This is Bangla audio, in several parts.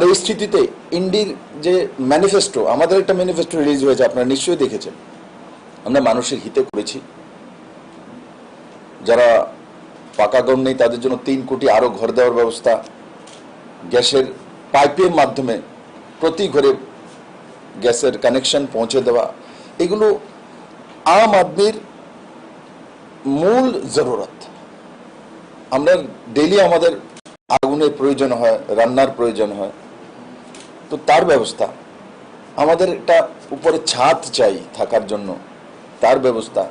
আর এই স্থিতিতে ইন্ডির যে ম্যানিফেস্টো আমাদের একটা ম্যানিফেস্টো রিলিজ হয়েছে, আপনারা নিশ্চয়ই দেখেছেন। আমরা মানুষের হিতে করেছি। যারা পাকা ঘর নেই, তাদের জন্য তিন কোটি আরও ঘর দেওয়ার ব্যবস্থা, গ্যাসের পাইপের মাধ্যমে প্রতি ঘরে গ্যাসের কানেকশন পৌঁছে দেওয়া, এগুলো আম আদমির মূল জরুরত। আমরা ডেলি আমাদের আগুনের প্রয়োজন হয়, রান্নার প্রয়োজন হয়। তো তার ব্যবস্থা। আমাদের একটা উপরে ছাদ চাই থাকার জন্য, তার ব্যবস্থা।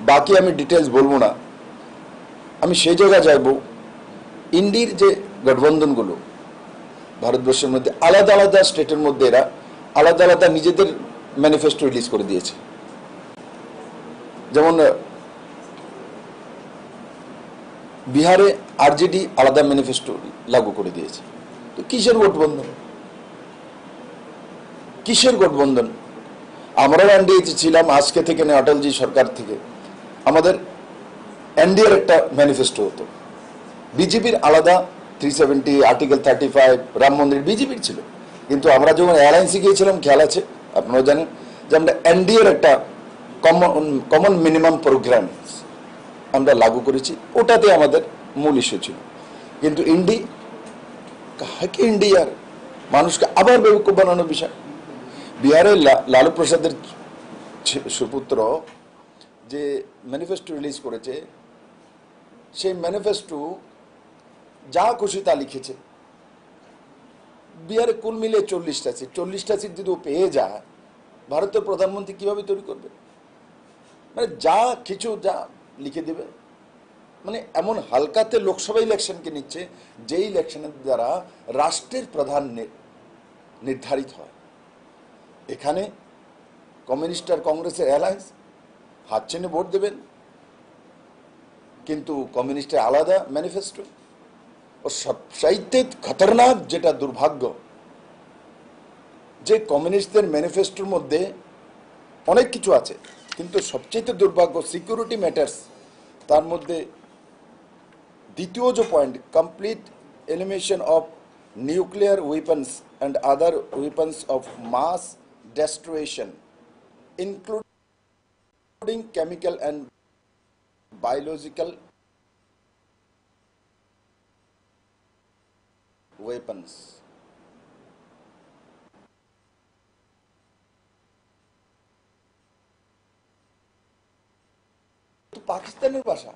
বাকি আমি ডিটেলস বলব না। আমি সেই জায়গায় যাইব। ইন্ডির যে গঠবন্ধনগুলো, ভারতবর্ষের মধ্যে আলাদা আলাদা স্টেটের মধ্যে এরা আলাদা আলাদা নিজেদের ম্যানিফেস্টো রিলিজ করে দিয়েছে। যেমন বিহারে আরজেডি আলাদা ম্যানিফেস্টো লাগু করে দিয়েছে। তো কিসের গঠবন্ধন? কিসের গঠবন্ধন? আমরাও এনডিএতে ছিলাম, আজকে থেকে না অটলজি সরকার থেকে। আমাদের এনডিএর একটা ম্যানিফেস্টো হতো। বিজেপির আলাদা three seventy article thirty five Ram Mandir বিজেপির ছিল। কিন্তু আমরা যখন অ্যালায়েন্সে গিয়েছিলাম, খেয়াল আছে? আপনারাও জানেন যে আমরা এনডিএর একটা কমন কমন মিনিমাম প্রোগ্রাম আমরা লাগু করেছি। ওটাতে আমাদের মূল ইস্যু ছিল। কিন্তু ইন্ডি কাহাকে ইন্ডিয়ার মানুষকে আবার বেউকুব বানানোর বিষয়। বিহারের লা- লালু প্রসাদের সুপুত্র যে ম্যানিফেস্টো রিলিজ করেছে, সেই ম্যানিফেস্টো যা খুশি তা লিখেছে। বিহারে কুল মিলে চল্লিশটা সিট চল্লিশটা সিট যদি ও পেয়ে যায় ভারতের প্রধানমন্ত্রী কীভাবে তৈরি করবে? মানে যা কিছু যা লিখে দেবে। মানে এমন হালকাতে লোকসভা ইলেকশনকে নিচ্ছে যে ইলেকশনের দ্বারা রাষ্ট্রের প্রধান নির্ধারিত হয়। এখানে কমিউনিস্ট আর কংগ্রেসের অ্যালায়েন্স হাত চেনে ভোট দেবেন। কিন্তু কমিউনিস্টের আলাদা ম্যানিফেস্টো ও সবচাইতে খতরনাক যেটা দুর্ভাগ্য, যে কমিউনিস্টদের ম্যানিফেস্টোর মধ্যে অনেক কিছু আছে। কিন্তু সবচেয়ে দুর্ভাগ্য সিকিউরিটি ম্যাটার্স তার মধ্যে দ্বিতীয় যে point complete elimination of nuclear weapons and other weapons of mass destruction including chemical and biological weapons. তো পাকিস্তানের ভাষা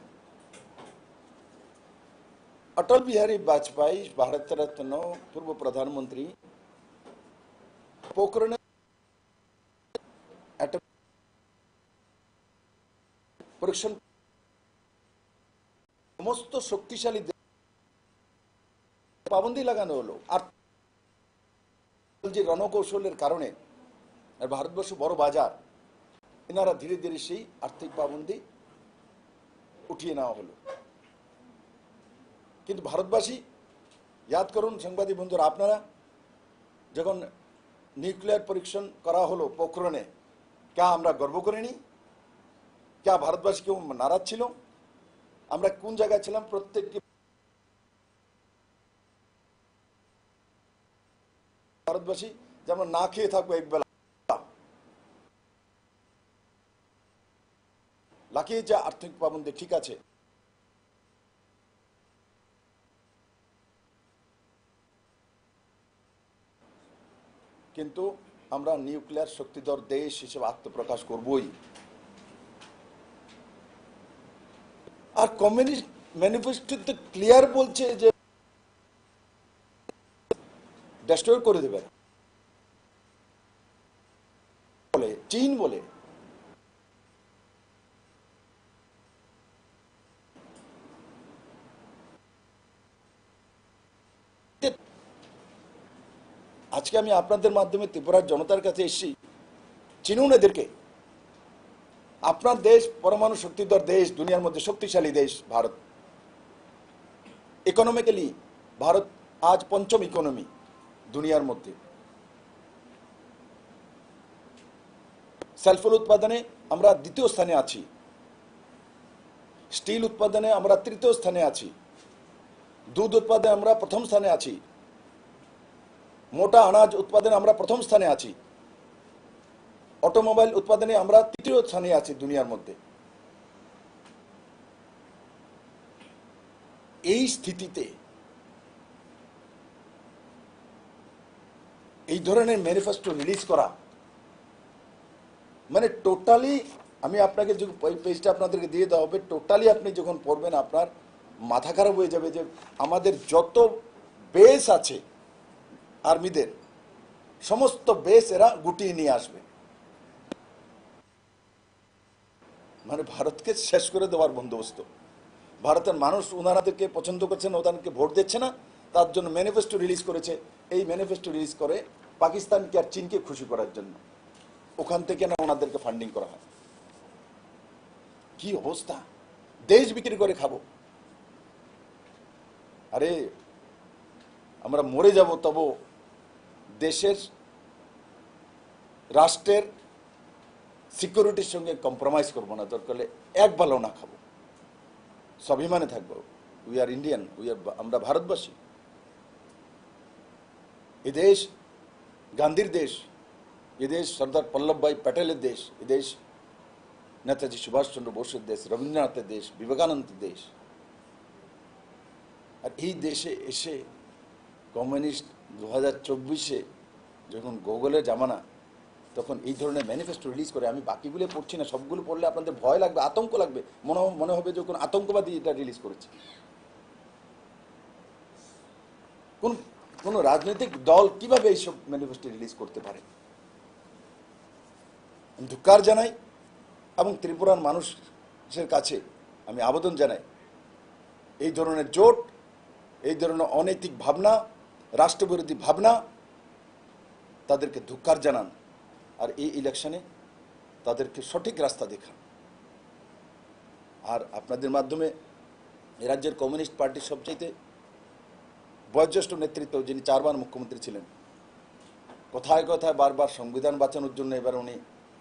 অটল বিহারী বাজপেয়ী ভারত রত্ন পূর্ব প্রধানমন্ত্রী পোখরণে একটা পরীক্ষণ সমস্ত শক্তিশালী পাবন্দি লাগানো হলো। আর যে রণকৌশলের কারণে ভারতবর্ষ বড় বাজার, এনারা ধীরে ধীরে সেই আর্থিক পাবন্দি উঠিয়ে নেওয়া হলো। কিন্তু ভারতবাসী, ইয়াদ করুন সাংবাদিক বন্ধুরা, আপনারা যখন নিউক্লিয়ার পরীক্ষণ করা হলো পোখরণে, কে আমরা গর্ব করিনি কে ভারতবাসী কেউ নারাজ আমরা কোন জায়গায় ছিলাম? প্রত্যেকটি ভারতবাসী যেমন না খেয়ে থাকব একবেলা। লাকিয়ে যা আর্থিক পাবন্দি, ঠিক আছে। কিন্তু আমরা নিউক্লিয়ার শক্তিধর দেশ হিসেবে আত্মপ্রকাশ করবই। আর কমিউনিস্ট ম্যানিফেস্টোতে ক্লিয়ার বলছে যে ডেস্ট্রয় করে দেবে। বলে, চীন বলে। আজকে আমি আপনাদের মাধ্যমে ত্রিপুরার জনতার কাছে এসেছি। চিনুন এদেরকে। আপনার দেশ, পরমাণু শক্তিধর দেশ, দুনিয়ার মধ্যে শক্তিশালী দেশ, ভারত। ইকোনমিক্যালি ভারত আজ পঞ্চম ইকোনমি দুনিয়ার মধ্যে। সেলফোন উৎপাদনে আমরা দ্বিতীয় স্থানে আছি। স্টিল উৎপাদনে আমরা তৃতীয় স্থানে আছি। দুধ উৎপাদনে আমরা প্রথম স্থানে আছি। মোটা আনাজ উৎপাদনে আমরা প্রথম স্থানে আছি। অটোমোবাইল উৎপাদনে আমরা তৃতীয় স্থানে আছি দুনিয়ার মধ্যে। এই স্থিতিতে এই ধরনের ম্যানিফেস্টো রিলিজ করা মানে টোটালি আমি আপনাকে যে পেজটা আপনাদেরকে দিয়ে দেওয়া হবে টোটালি আপনি যখন পড়বেন, আপনার মাথা খারাপ হয়ে যাবে যে আমাদের যত বেস আছে আর্মিদের সমস্ত বেস এরা গুটিয়ে নিয়ে আসবে। মানে ভারতকে শেষ করে দেওয়ার বন্দোবস্ত। ভারতের মানুষ ওনারাদেরকে পছন্দ করছে না, ওনাদেরকে ভোট দিচ্ছে না, তার জন্য ম্যানিফেস্টো রিলিজ করেছে। এই ম্যানিফেস্টো রিলিজ করে পাকিস্তানকে আর চীনকে খুশি করার জন্য। ওখান থেকে না ওনাদেরকে ফান্ডিং করা হয়। কি অবস্থা? দেশ বিক্রি করে খাব। আরে, আমরা মরে যাব তবু দেশের রাষ্ট্রের সিকিউরিটির সঙ্গে কম্প্রোমাইজ করব না, দরকার এক ভালো না খাব। স্বাভিমানে থাকব। We are Indian we are আমরা ভারতবাসী। এ দেশ গান্ধীর দেশ, এ দেশ সর্দার পল্লবভাই প্যাটেলের দেশ, এ দেশ নেতাজি সুভাষচন্দ্র বোসের দেশ, রবীন্দ্রনাথের দেশ বিবেকানন্দের দেশ। আর এই দেশে এসে কমিউনিস্ট দু হাজার যখন গুগলের জামানা তখন এই ধরনের ম্যানিফেস্টো রিলিজ করে আমি বাকিগুলো পড়ছি না, সবগুলো পড়লে আপনাদের ভয় লাগবে, আতঙ্ক লাগবে, মনে মনে হবে যে যখন আতঙ্কবাদী এটা রিলিজ করেছে। কোন কোন রাজনৈতিক দল কীভাবে এইসব ম্যানিফেস্টো রিলিজ করতে পারে? আমি ধিক্কার জানাই এবং ত্রিপুরার মানুষের কাছে আমি আবেদন জানাই, এই ধরনের জোট, এই ধরনের অনৈতিক ভাবনা, রাষ্ট্রবিরোধী ভাবনা, তাদেরকে ধিক্কার জানান। আর এই ইলেকশনে তাদেরকে সঠিক রাস্তা দেখান। আর আপনাদের মাধ্যমে রাজ্যের কমিউনিস্ট পার্টির সবচাইতে বয়োজ্যেষ্ঠ নেতৃত্ব যিনি চারবার মুখ্যমন্ত্রী ছিলেন, কথায় কথায় বারবার সংবিধান বাঁচানোর জন্য এবার উনি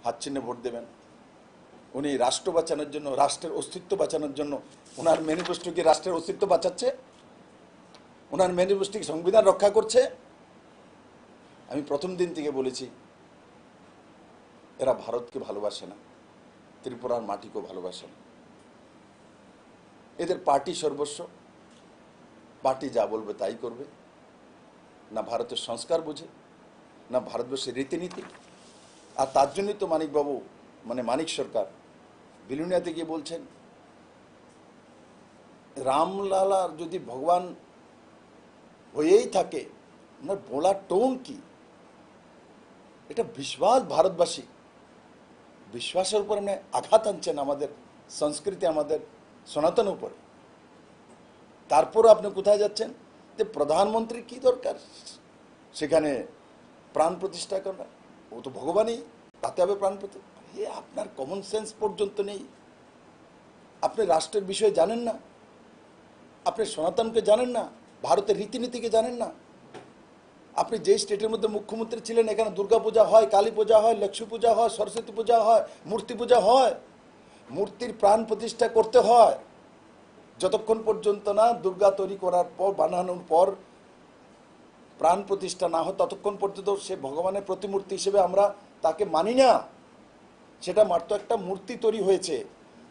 হাত চিহ্নে ভোট দেবেন। উনি রাষ্ট্র বাঁচানোর জন্য, রাষ্ট্রের অস্তিত্ব বাঁচানোর জন্য ওনার ম্যানিফেস্টো কি রাষ্ট্রের অস্তিত্ব বাঁচাচ্ছে? ওনার ম্যানিফেস্টো কি সংবিধান রক্ষা করছে? আমি প্রথম দিন থেকে বলেছি এরা ভারতকে ভালোবাসে না, ত্রিপুরার মাটিকেও ভালোবাসে না। এদের পার্টি সর্বস্ব, পার্টি যা বলবে তাই করবে। না ভারতের সংস্কার বোঝে, না ভারতবর্ষের রীতিনীতি। আর তার জন্যই তো মানিকবাবু মানে মানিক সরকার, বিলুনিয়াতে গিয়ে বলছেন, রামলালার যদি ভগবান হয়েই থাকে, ওনার বলার টোন কি? এটা বিশ্বাস ভারতবাসী বিশ্বাসের উপর মানে আঘাত আনছেন আমাদের সংস্কৃতি, আমাদের সনাতন উপরে। তারপর আপনি কোথায় যাচ্ছেন? যে প্রধানমন্ত্রী কি দরকার? সেখানে প্রাণ প্রতিষ্ঠা করা ও তো ভগবানই, তাতে হবে প্রাণ প্রতিষ্ঠা আপনার কমন সেন্স পর্যন্ত নেই। আপনি রাষ্ট্রের বিষয়ে জানেন না। আপনি সনাতনকে জানেন না, ভারতের রীতিনীতিকে জানেন না। আপনি যে স্টেটের মধ্যে মুখ্যমন্ত্রী ছিলেন, এখানে দুর্গা পূজা হয়, কালী পূজা হয়, লক্ষ্মী পূজা হয়, সরস্বতী পূজা হয়, মূর্তি পূজা হয়, মূর্তির প্রাণ প্রতিষ্ঠা করতে হয়। যতক্ষণ পর্যন্ত না দুর্গা তৈরি করার পর, বানানোর পর প্রাণ প্রতিষ্ঠা না হয়, ততক্ষণ পর্যন্ত সে ভগবানের প্রতিমূর্তি হিসেবে আমরা তাকে মানি না। সেটা মাত্র একটা মূর্তি তৈরি হয়েছে।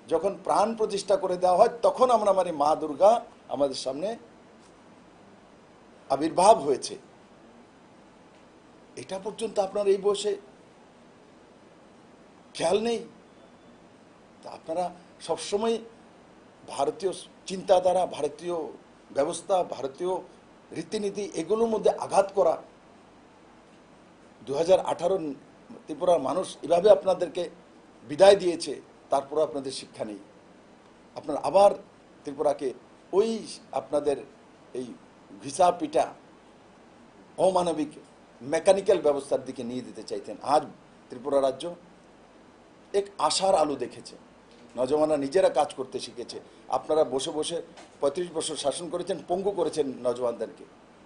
যখন প্রাণ প্রতিষ্ঠা করে দেওয়া হয়, তখন আমরা মানে মা দুর্গা আমাদের সামনে আবির্ভাব হয়েছে। এটা পর্যন্ত আপনার এই বয়সে খেয়াল নেই? তা আপনারা সবসময় ভারতীয় চিন্তাধারা, ভারতীয় ব্যবস্থা, ভারতীয় রীতিনীতি এগুলোর মধ্যে আঘাত করা দু হাজার ত্রিপুরার মানুষ এভাবে আপনাদেরকে বিদায় দিয়েছে তারপর আপনাদের শিক্ষা নেই। আপনার আবার ত্রিপুরাকে ওই আপনাদের এই ভিসা পিটা অমানবিক মেকানিক্যাল ব্যবস্থার দিকে নিয়ে দিতে চাইতেন। আজ ত্রিপুরা রাজ্য এক আশার আলো দেখেছে। নজওয়ানরা নিজেরা কাজ করতে শিখেছে। আপনারা বসে বসে পঁয়ত্রিশ বছর শাসন করেছেন, পঙ্গু করেছেন নজওয়ানদেরকে।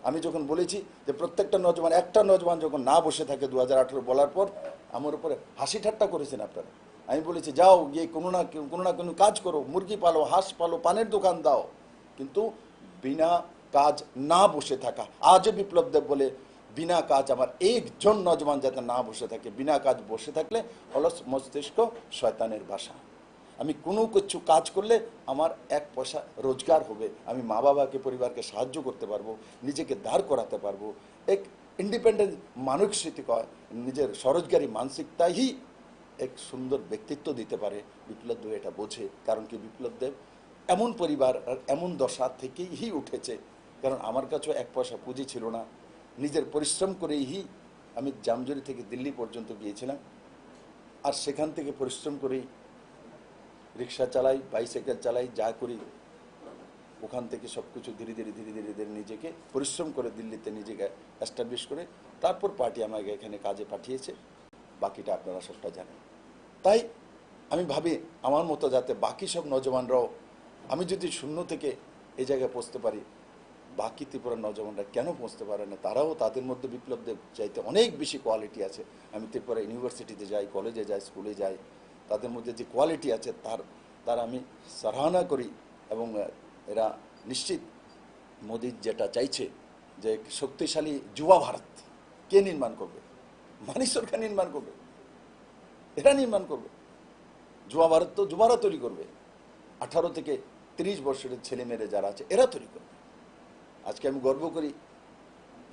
আমি যখন বলেছি যে প্রত্যেকটা নজওয়ান, একটা নজওয়ান যখন না বসে থাকে দু হাজার আঠেরো বলার পর, আমার উপরে হাসি ঠাট্টা করেছেন আপনারা। আমি বলেছি, যাও গিয়ে কোনো না কোনো না কোনো কাজ করো। মুরগি পালো, হাঁস পালো, পানের দোকান দাও। কিন্তু বিনা কাজ না বসে থাকা, আজও বিপ্লব দেব বলে বিনা কাজ আমার একজন নজমান যাতে না বসে থাকে, বিনা কাজ বসে থাকলে অলস মস্তিষ্ক শয়তানের ভাষা। আমি কোনো কিছু কাজ করলে আমার এক পয়সা রোজগার হবে, আমি মা বাবাকে, পরিবারকে সাহায্য করতে পারব, নিজেকে দাঁড় করাতে পারব। এক ইন্ডিপেন্ডেন্ট মানসিক হয় নিজের স্বরোজগারী মানসিকতাই এক সুন্দর ব্যক্তিত্ব দিতে পারে, বিপ্লব দেব এটা বোঝে। কারণ কি বিপ্লব দেব? এমন পরিবার আর এমন দশা থেকেই উঠেছে। কারণ আমার কাছেও এক পয়সা পুঁজি ছিল না। নিজের পরিশ্রম করেই আমি জামজুরি থেকে দিল্লি পর্যন্ত গিয়েছিলাম। আর সেখান থেকে পরিশ্রম করেই রিক্সা চালাই, বাইসাইকেল চালাই, যা করি, ওখান থেকে সব কিছু ধীরে ধীরে ধীরে ধীরে ধীরে নিজেকে পরিশ্রম করে দিল্লিতে নিজেকে অ্যাস্টাবলিশ করে তারপর পার্টি আমাকে এখানে কাজে পাঠিয়েছে। বাকিটা আপনারা সবটা জানেন। তাই আমি ভাবি আমার মতো যাতে বাকি সব নজওয়ানরাও আমি যদি শূন্য থেকে এই জায়গায় পৌঁছতে পারি বাকি ত্রিপুরার নজওয়ানরা কেন পৌঁছতে পারে না? তারাও তাদের মধ্যে বিপ্লবদের চাইতে অনেক বেশি কোয়ালিটি আছে। আমি ত্রিপুরা ইউনিভার্সিটিতে যাই কলেজে যাই স্কুলে যাই, তাদের মধ্যে যে কোয়ালিটি আছে তার তার আমি সারাহনা করি এবং এরা নিশ্চিত মোদি যেটা চাইছে যে শক্তিশালী যুবা ভারত কে নির্মাণ করবে? মানিক সরকার নির্মাণ করবে? এরা নির্মাণ করবে? যুবা ভারত তো যুবারা তৈরি করবে। আঠারো থেকে তিরিশ বছরের ছেলে মেয়েরা যারা আছে, এরা তৈরি করবে। আজকে আমি গর্ব করি।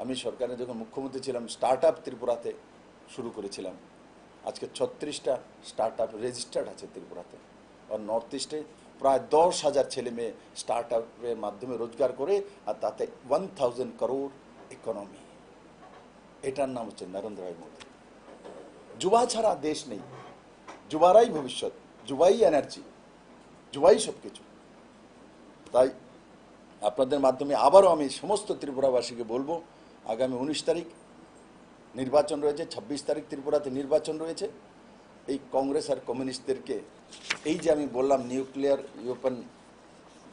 আমি সরকারে যখন মুখ্যমন্ত্রী ছিলাম স্টার্ট আপ ত্রিপুরাতে শুরু করেছিলাম। আজকে ছত্রিশটা স্টার্ট আপ রেজিস্টার্ড আছে ত্রিপুরাতে। আর নর্থ ইস্টে প্রায় দশ হাজার ছেলে মেয়ে স্টার্ট আপের মাধ্যমে রোজগার করে, আর তাতে ওয়ান থাউজেন্ড করোড় ইকোনমি এটার নাম হচ্ছে নরেন্দ্র ভাই মোদী। যুবা ছাড়া দেশ নেই। যুবারাই ভবিষ্যৎ। যুবাই এনার্জি যুবাই সব কিছু তাই আপনাদের মাধ্যমে আবারও আমি সমস্ত ত্রিপুরাবাসীকে বলব, আগামী উনিশ তারিখ নির্বাচন রয়েছে, ছাব্বিশ তারিখ ত্রিপুরাতে নির্বাচন রয়েছে। এই কংগ্রেস আর কমিউনিস্টদেরকে এই যে আমি বললাম নিউক্লিয়ার ওয়েপন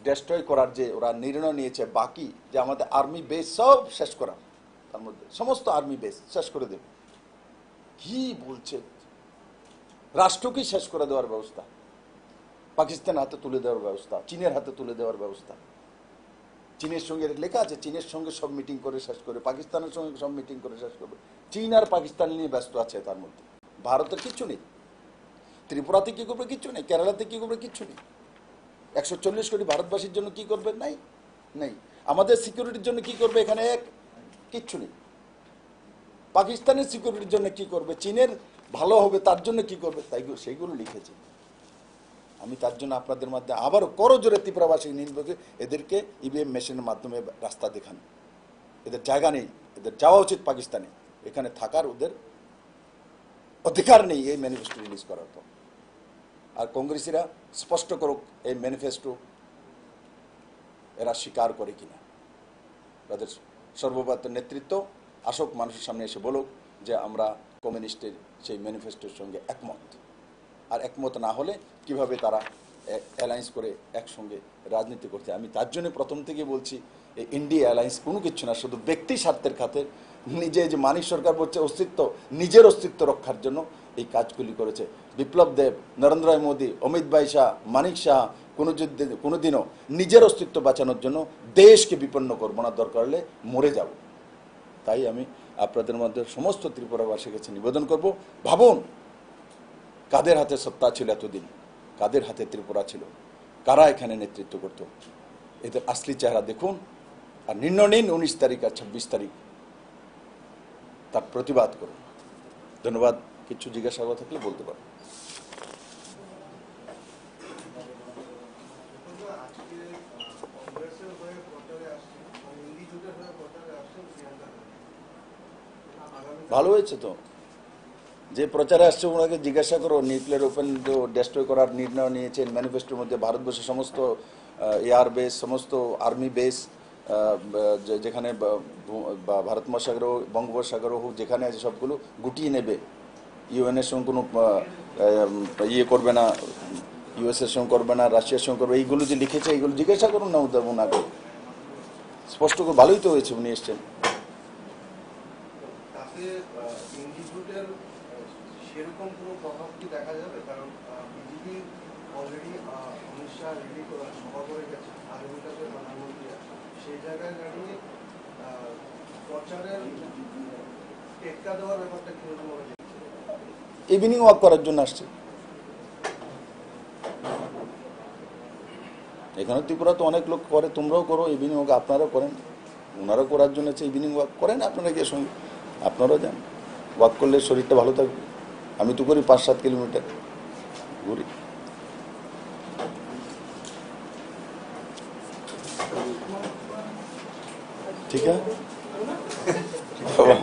ডেস্ট্রয় করার যে ওরা নির্ণয় নিয়েছে, বাকি যে আমাদের আর্মি বেস সব শেষ করা। তার মধ্যে সমস্ত আর্মি বেস শেষ করে দেবে। কি বলছে? রাষ্ট্রকেই শেষ করে দেওয়ার ব্যবস্থা? পাকিস্তানের হাতে তুলে দেওয়ার ব্যবস্থা, চীনের হাতে তুলে দেওয়ার ব্যবস্থা। চীনের সঙ্গে লেখা আছে, চীনের সঙ্গে সব মিটিং করে শেষ করে পাকিস্তানের সঙ্গে সব মিটিং করে শেষ করবে। চীন আর পাকিস্তান নিয়ে ব্যস্ত আছে তার মধ্যে। ভারতের কিচ্ছু নেই। ত্রিপুরাতে কি করবে কিচ্ছু নেই, কেরালাতে কি করবে কিচ্ছু নেই। একশো চল্লিশ কোটি ভারতবাসীর জন্য কি করবে? নাই, নেই। আমাদের সিকিউরিটির জন্য কি করবে এখানে এক? কিচ্ছু নেই। পাকিস্তানের সিকিউরিটির জন্য কি করবে? চীনের ভালো হবে, তার জন্য কি করবে? তাই সেইগুলো লিখেছে। আমি তার জন্য আপনাদের মধ্যে আবারও করজোরে ত্রিপুরাবাসী নির্বাচন এদেরকে ইভিএম মেশিনের মাধ্যমে রাস্তা দেখান। এদের জায়গা নেই। এদের যাওয়া উচিত পাকিস্তানে। এখানে থাকার ওদের অধিকার নেই এই ম্যানিফেস্টো রিলিজ করার পর। আর কংগ্রেসিরা স্পষ্ট করুক এই ম্যানিফেস্টো এরা স্বীকার করে কিনা। তাদের সর্বভারত নেতৃত্ব আসক, মানুষের সামনে এসে বলুক যে আমরা কমিউনিস্টের সেই ম্যানিফেস্টোর সঙ্গে একমত। আর একমত না হলে কীভাবে তারা অ্যালায়েন্স করে একসঙ্গে রাজনীতি করতে? আমি তার জন্য প্রথম থেকে বলছি, এই ইন্ডিয়া অ্যালায়েন্স কোনো কিছু না, শুধু ব্যক্তি স্বার্থের খাতে নিজে যে মানিক সরকার বলছে অস্তিত্ব, নিজের অস্তিত্ব রক্ষার জন্য এই কাজগুলি করেছে। বিপ্লব দেব, নরেন্দ্র মোদী, অমিত ভাই শাহ, মানিক শাহ, কোনো কোনোদিনও নিজের অস্তিত্ব বাঁচানোর জন্য দেশকে বিপন্ন করব না, দরকার হলে মরে যাব। তাই আমি আপনাদের মধ্যে সমস্ত ত্রিপুরাবাসীর কাছে নিবেদন করব। ভাবুন কাদের হাতে সত্তা ছিল এতদিন? কাদের হাতে ত্রিপুরা ছিল? কারা এখানে নেতৃত্ব করত? এদের আসলি চেহারা দেখুন আর নির্ণয় নিন উনিশ তারিখ আর ছাব্বিশ তারিখ। তার প্রতিবাদ করুন। ধন্যবাদ। কিছু জিজ্ঞাসা করা থাকলে বলতে পারো। আজকে কংগ্রেসের প্রচারে আসছেন হিন্দি জোটের প্রচারে আসছেন প্রিয়াঙ্কা গান্ধী আগামী ভালো হয়েছে তো? যে প্রচারে আসছে ওনাকে জিজ্ঞাসা করো নিউক্লিয়ার ওপেন ডেস্ট্রয় করার নির্ণয় নিয়েছেন ম্যানিফেস্টোর মধ্যে ভারতবর্ষের সমস্ত এয়ার বেস সমস্ত আর্মি বেস যেখানে ভারত মহাসাগর হোক, বঙ্গোপসাগর হোক যেখানে আছে সবগুলো গুটিয়ে নেবে। ইউএনের সঙ্গে কোনো ইয়ে করবে না ইউএসের সঙ্গে করবে না রাশিয়ার সঙ্গে করবে এইগুলো যে লিখেছে এইগুলো জিজ্ঞাসা করুন না ওনাকে স্পষ্ট করে ভালোই তো হয়েছে উনি এসছেন। সেরকম কোনো প্রভাব কি দেখা যাবে? কারণ BJP already Amit Shah ready সভা করে গেছে। আগামীকালে প্রধানমন্ত্রী আসেন সেই জায়গায় দাঁড়িয়ে প্রচারের টেক্কা দেওয়ার ব্যাপারটা কীরকম হবে? ইভিনিং ওয়াক করার জন্য আসছে। এখানে ত্রিপুরা তো অনেক লোক করে, তোমরাও করো ইভিনিং ওয়াক আপনারাও করেন। ওনারাও করার জন্য ইভিনিং ওয়াক করেন আপনারা গিয়ে সঙ্গে। আপনারাও যান। ওয়াক করলে শরীরটা ভালো থাকবে। আমি তো করি পাঁচ সাত কিলোমিটার ঘুরি ঠিক আছে বাবা।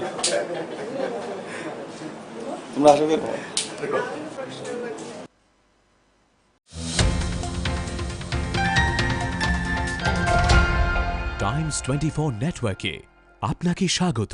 তোমরা আসবে টাইমস টোয়েন্টি ফোর নেটওয়ার্কে আপনাকে স্বাগত